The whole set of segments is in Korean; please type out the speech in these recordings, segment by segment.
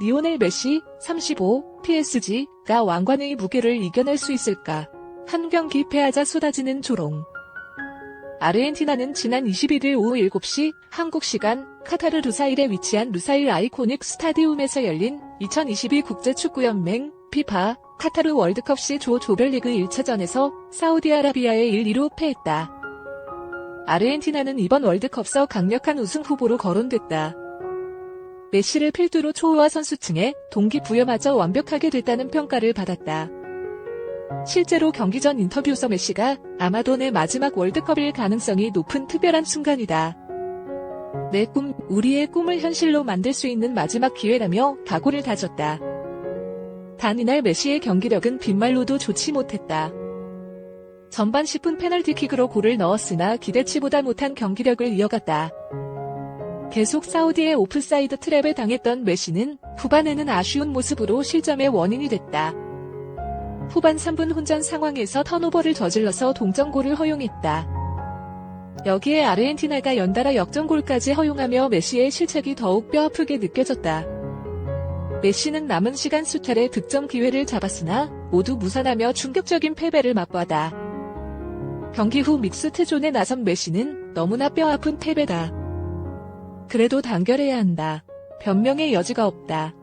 리오넬 메시 35 PSG가 왕관의 무게를 이겨낼 수 있을까? 한 경기 패하자 쏟아지는 조롱. 아르헨티나는 지난 21일 오후 7시 한국 시간 카타르 루사일에 위치한 루사일 아이코닉 스타디움에서 열린 2022 국제축구연맹 피파 카타르 월드컵 시조 조별리그 1차전에서 사우디아라비아에 1-2로 패했다. 아르헨티나는 이번 월드컵서 강력한 우승 후보로 거론됐다. 메시를 필두로 초호화 선수층에 동기부여마저 완벽하게 됐다는 평가를 받았다. 실제로 경기 전 인터뷰서 메시가 아마도 내 마지막 월드컵일 가능성이 높은 특별한 순간이다. 내 꿈, 우리의 꿈을 현실로 만들 수 있는 마지막 기회라며 각오를 다졌다. 단 이날 메시의 경기력은 빈말로도 좋지 못했다. 전반 10분 페널티킥으로 골을 넣었으나 기대치보다 못한 경기력을 이어갔다. 계속 사우디의 오프사이드 트랩에 당했던 메시는 후반에는 아쉬운 모습으로 실점의 원인이 됐다. 후반 3분 혼전 상황에서 턴오버를 저질러서 동점골을 허용했다. 여기에 아르헨티나가 연달아 역전골까지 허용하며 메시의 실책이 더욱 뼈아프게 느껴졌다. 메시는 남은 시간 수탈에 득점 기회를 잡았으나 모두 무산하며 충격적인 패배를 맛보았다. 경기 후 믹스트존에 나선 메시는 너무나 뼈아픈 패배다. 그래도 단결해야 한다. 변명의 여지가 없다.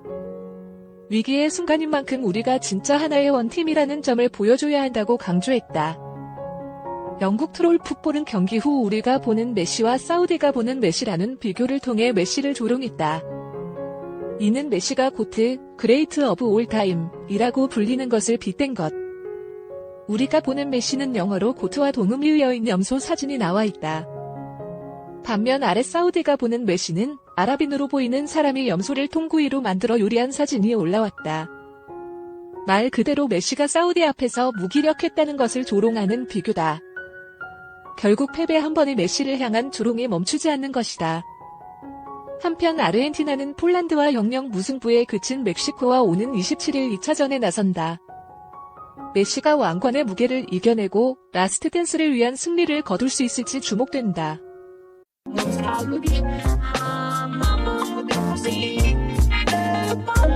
위기의 순간인 만큼 우리가 진짜 하나의 원팀이라는 점을 보여줘야 한다고 강조했다. 영국 트롤 풋볼은 경기 후 우리가 보는 메시와 사우디가 보는 메시라는 비교를 통해 메시를 조롱했다. 이는 메시가 고트, 그레이트 어브 올 타임이라고 불리는 것을 빗댄 것. 우리가 보는 메시는 영어로 고트와 동음이 이어 있는 염소 사진이 나와 있다. 반면 아래 사우디가 보는 메시는 아랍인으로 보이는 사람이 염소를 통구이로 만들어 요리한 사진이 올라왔다. 말 그대로 메시가 사우디 앞에서 무기력했다는 것을 조롱하는 비교다. 결국 패배 한 번의 메시를 향한 조롱이 멈추지 않는 것이다. 한편 아르헨티나는 폴란드와 영영 무승부에 그친 멕시코와 오는 27일 2차전에 나선다. 메시가 왕관의 무게를 이겨내고 라스트 댄스를 위한 승리를 거둘 수 있을지 주목된다. I'll be, I'm, I'm, I'm, I'm, I'm, I'm, I'm,